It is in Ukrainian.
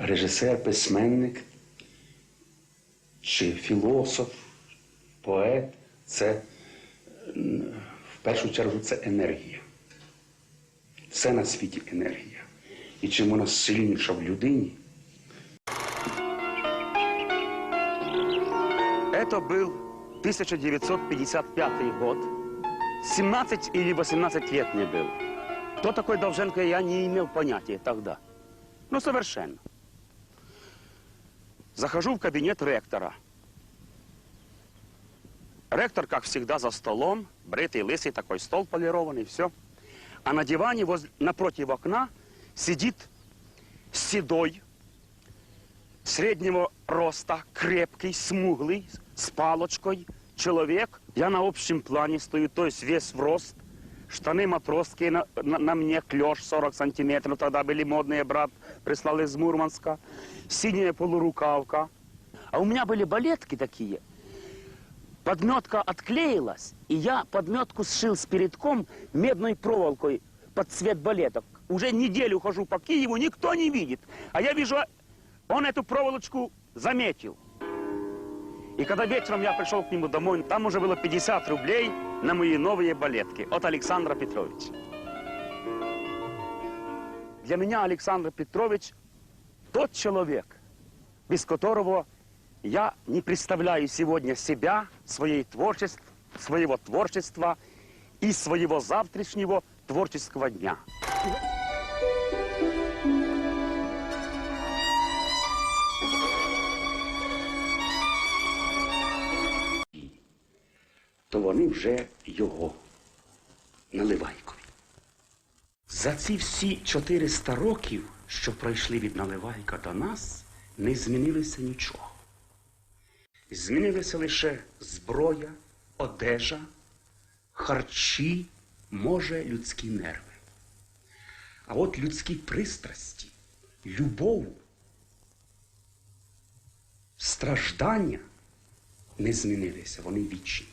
режисер, письменник чи філософ, поет це м, в першу чергу це енергія. Все на світі енергія. І чим вона сильніша в людині, Это был 1955 год. 17 или 18 лет мне было. Кто такой Долженко, я не имел понятия тогда. Ну, совершенно. Захожу в кабинет ректора. Ректор, как всегда, за столом, бритый, лысый, такой стол полированный, все. А на диване воз- напротив окна сидит седой, среднего роста, крепкий, смуглый, с палочкой, человек. Я на общем плане стою, то есть весь в рост. Штаны матросские, на, на- на мне клеш 40 сантиметров, тогда были модные, брат прислал из Мурманска. Синяя полурукавка. А у меня были балетки такие. Подметка отклеилась, и я подметку сшил с передком медной проволокой под цвет балеток. Уже неделю хожу по Киеву, никто не видит. А я вижу, он эту проволочку заметил. И когда вечером я пришел к нему домой, там уже было 50 рублей на мои новые балетки от Александра Петровича. Для меня Александр Петрович тот человек, без которого я не представляю сегодня себя, своей творчеств, своего творчества и своего завтрашнего творческого дня. То вони вже його наливайкові. За ці всі 400 років, що пройшли від Наливайка до нас, не змінилося нічого. Змінилися лише зброя, одежа, харчі, може, людські нерви. А от людські пристрасті, любов, страждання не змінилися, вони вічні.